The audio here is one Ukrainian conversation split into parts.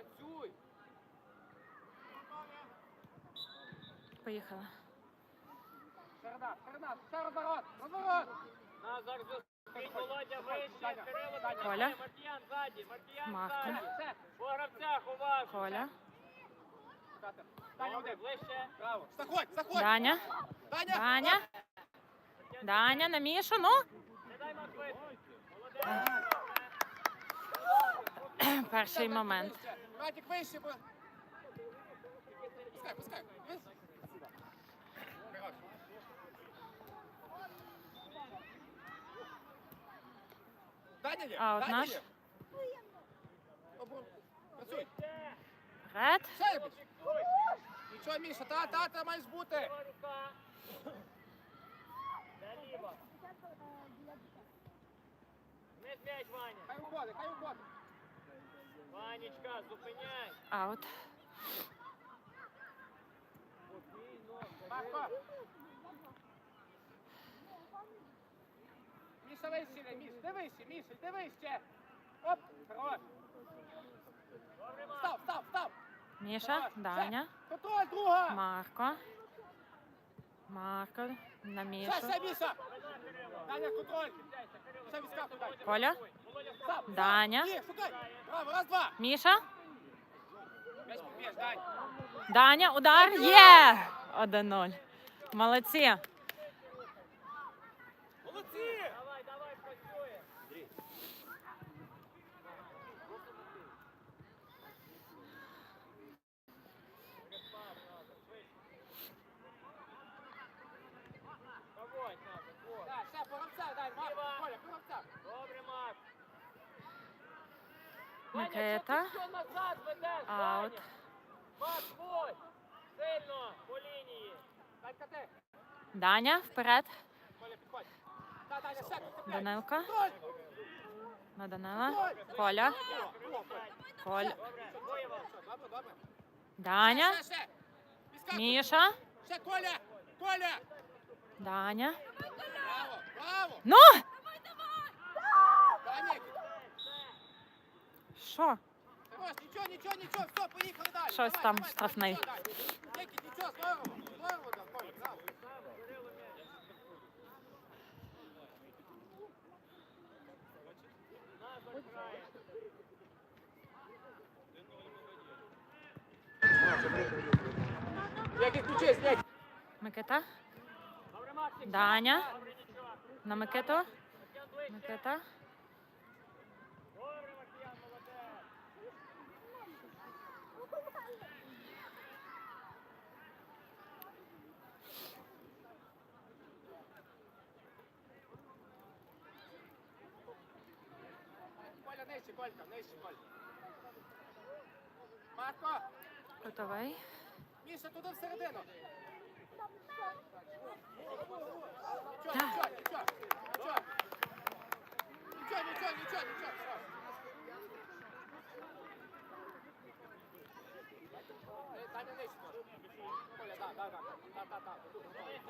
Працюй. Поїхала. Шарда, шарда, шар розворот, розворот. Назар зустріть, Володя вище, Кирило Коля. Маркіян ззаді, Маркіян Марко. ззаді. По гравцях уважно. Коля. Даня один. ближче. Браво. Заходь, заходь. Даня. Даня. Даня. Даня на Мішу, ну. Не дай Марк. Молодець. Перший момент. Матік вище, бо... Пускай, пускай. Вище. Хорош. Даня є, А, от Даня наш. є. Обру- Працюй. Ред. Ще більше. Нічого, Міша, та, та, та маєш бути. Наліво. Не зм'ять, Ваня. Хай уходить, хай уходить. Ванечка, зупиняй. Аут. Марко. Міша вище, Міш, дивись, Міш, дивись ще. Оп, хорош. Добре, Марк. Став, став, став. Міша. Даня. Контроль, друга. Марко. Марко. На Ще, Мішу. ще, Міша. Даня, контроль. Ще відскакуй, дай. Коля. Даня. Міша. Даня. Удар. Є. 1-0. Молодці. Молодці. Давай, давай, працює. Погодь, Назар, вот. Так, ще, по гравцях, дай, Марко, Ліва. Коля, по гравцях. Добре, Марк. Ведеш, Аут. Сильно, по лінії. Даня. Вперед. Контроль. На Данила. Коля. Коля. Даня. Міша. Коля. Коля. Даня. Ну! Даня, Що? хорош, нічого, нічого, нічого, все, поїхали далі. Щось Давай, там давай, штрафний. давай, давай. Нічого, здорово, здорово, да, Коля, браво. Назар грає. Які ключі, снять. Микита. Даня. На Микиту. Маркіян. Микита. Нижче, Колька, нижче, Колька. Марко, Готовий. Міша, туди всередину. Нічого, Так. нічого, нічого, нічого. Нічого, нічого, нічого. Е, Даня, нижче, може. Коля, да, да, да, да, да, да. Да, да, да, Коля. Окей.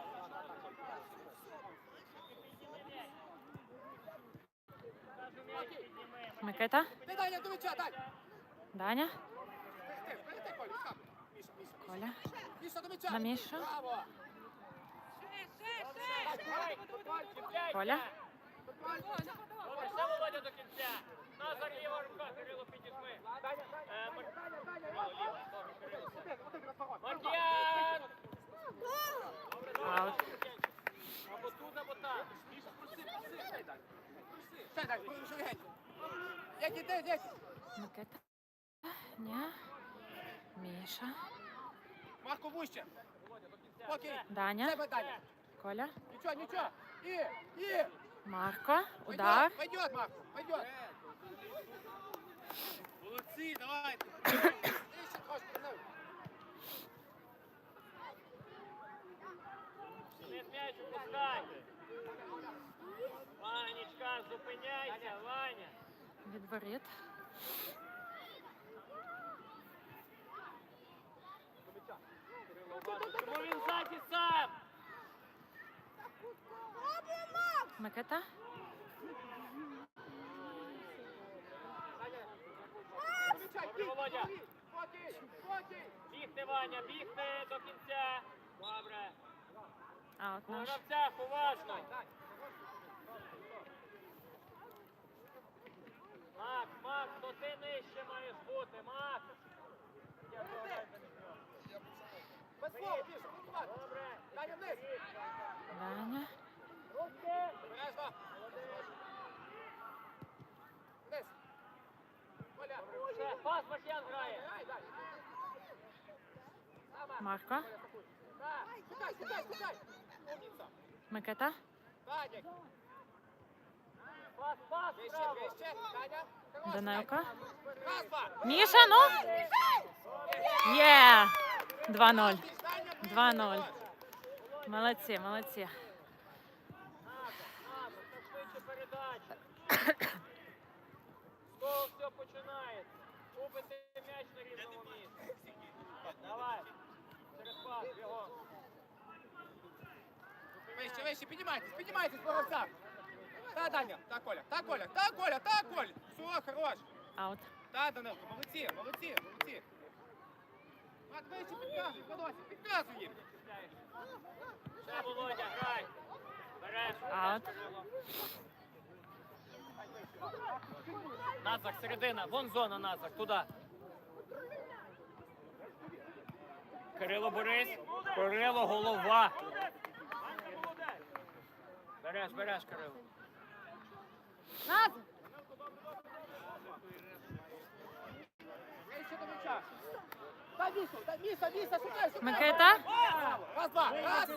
Микита. Ти, Даня, до м'яча, дай. Даня. Ти, ти, Коля, відскакуй. Міша, Міша, Міша. Коля. Міша, до м'яча. На Мішу. Браво. Давай, контроль, чіпляйся. Коля. Добре, Володя до кінця. Назар, ліва рука, Кирило, підіжми. Даня, Е, Мар- Даня, Даня, Кирило, ліва, добре, Кирило. Один, один розворот. Маркіян! Добре, добре, Аут. Маркіян. Або тут, або там. Ще дай, порушуй геть. Які ти, які? Микита. Ні. Міша. Марко вище. Окей. Даня. Тебе, Даня. Коля. Нічого, нічого. І, і. Марко. Удар. Пойдет, Марко, пойдет. Молодці, давайте. Нижче трошки, ну. Не м'яч опускай. Ванечка, зупиняйся, Ваня. Відворіт. Ззаді сам? Микита. Володя. Бігти, Ваня, бігти до кінця. Добре. Аут По наш. гравцях уважно. Макс, Макс, то ти нижче маєш бути, Макс. Я програю, не знаю. Без слова, Міша, готувати. Добре. Даня вниз. Даня. Руки. Бережно. Вниз. Коля. Ще, пас Маркіян грає. Грай, Даня. Сама. Марко. Так, Скакай, скакай, скакай. Умніця. Микита. Даня. Пас, пас, Вище, право. вище. Даня. Хорош, Данилко. Раз, два. Міша, ну. Є. 2-0. 2-0. Молодці, молодці. З все починається. Купити м'яч на рівному місці. Давай. Через пас, бігом. Вище, вище, піднімайтесь, піднімайтесь по гравцях. Та, Даня, та, Коля, та, Коля, та, Коля, та, Коля. Все, хорош. Аут. Та, Данилко, молодці, молодці, молодці. Мат, підказуй, Володя, підказуй їм. Ще, Володя, грай. Береш. Аут. Назак, середина. Вон зона, Назак, туди. Кирило Борис. Кирило голова. Береш, береш, Кирило. Шукай, шукай. Микита. Раз, два, раз.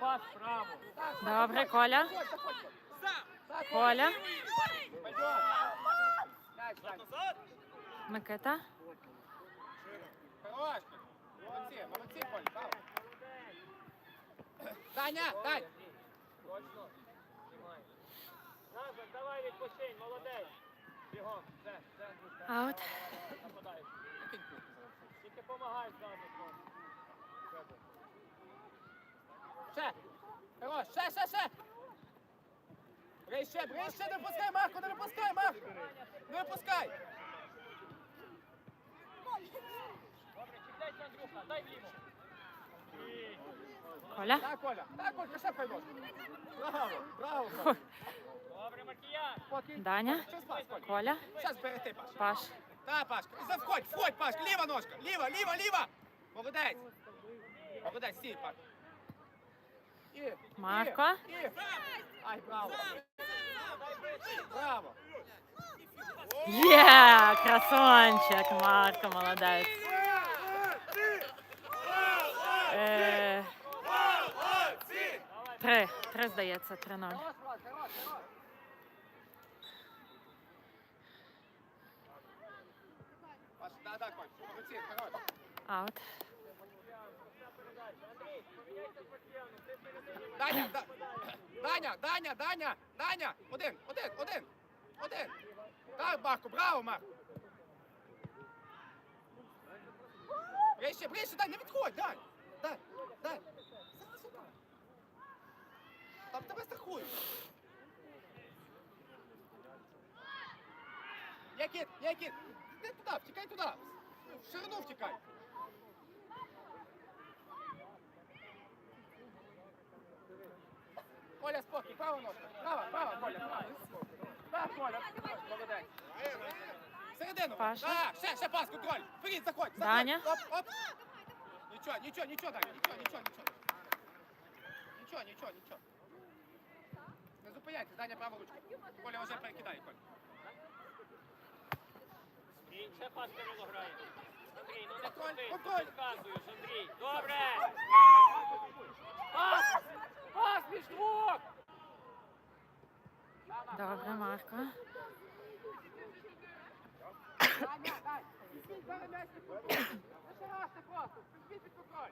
Пас. Добре, Коля. Коля. Микита. Молодці, молодці, Коль, браво. Даня, Дань. Точно. Знімай. Назак, давай відпочинь, молодець. Бігом, все, все, все. Аут. Нападаєш. Тільки помагай ззаду. Ще. Хорош, ще, ще, ще. Ближче, ближче, не пускай, Марко, не випускай, Марко. Не випускай. Добре, чіпляйся, Андрюха, дай вліво. Коля. Так, Коля, так, Коля, ще пройдеш. Браво, браво, Коля. Добре. Спокій. Даня. Щас пас, Коля. Коля. Щас берети, Паш. Паш. Так, Пашка, і завходь, входь, Пашка, ліва ножка, ліва, ліва, ліва. Молодець. Молодець, стій, Паш. І, і, Марко. І. Ай, браво. Браво. Є! Красончик. Марко, молодець. Три. Три, здається, 3-0. Хорош, Влад, хорош, хорош. Паш, да, да, Коль, молодці, хорош. Аут. Даня, да, Даня, Даня, Даня, Даня, один, один, один, один. Так, Марко, браво, Марко. Ближче, ближче, Дань, не відходь, Дань. Дань, Дань. Якіт, Якіт, іди туди, втікай туди. В ширину втікай. Коля, спокій, права ножка. Права, права, Коля, права. Так, Коля, молодець. Середину. Паша. Так, ще, ще пас, контроль. Вперед, заходь, заходь. Даня. Оп, оп. Нічого, нічого, нічого, Даня, нічого, нічого, нічого. Нічого, нічого, нічого. Не Даня, права ручка. Коля вже перекидає, Коля. І ще пас Кирило грає. Андрій, ну не крути, контроль. підказуєш, Андрій. Добре. Пас! Пас між двох! Добре, Марко. Контроль. Не шараште просто, візьміть під контроль.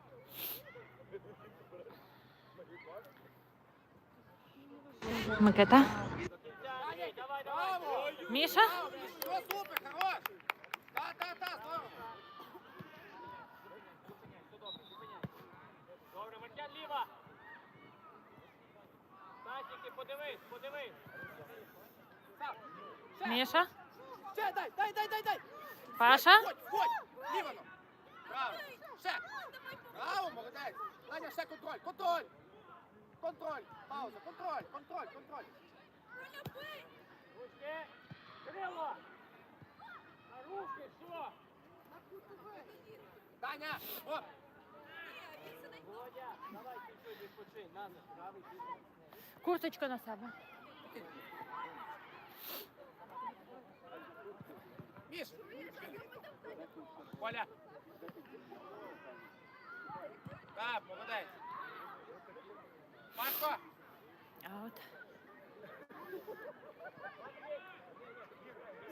Микита. Міша. Добре. Маркян ліва. Та, тільки подивись, подивись. Міша. Ще дай, дай, дай, дай. Паша. Входь. Браво. Молодець. Даня, ще контроль, контроль. Контроль. Пауза, контроль, контроль, контроль. Ручки. Кирило. На руки, що? Даня, оп. Володя, давай чуть-чуть відпочинь. Назад, правий бік. Курточку на себе. Міш. Коля. Так, молодець. Марко. Аут.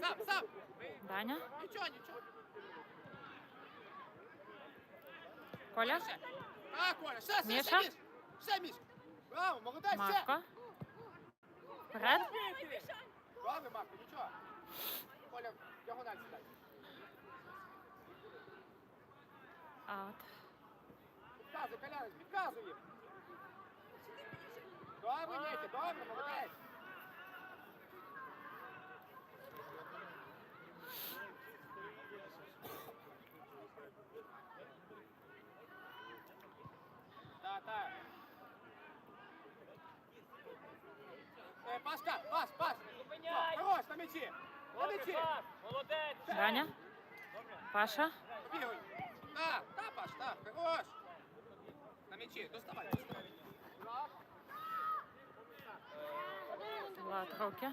Сам, сам. Даня. Нічого, нічого. Коля. А, Коля, ще, ще, Міша? ще, Міш. Ще, Міш. Браво, молодець, ще. Марко. Вперед. Браво, Марко, нічого. Коля, діагональ сідай. Аут. Підказуй, Колян, підказуй їм. Добре, Ніки, добре, молодець. Так, так. Е, Пашка, пас, пас. Зупиняй. Хорош, на м'ячі. На Добре, м'ячі. пас. Молодець. Даня. Паша. Бігай. Так, так, Паш, так, хорош. На м'ячі, доставай, доставай. Влад руки.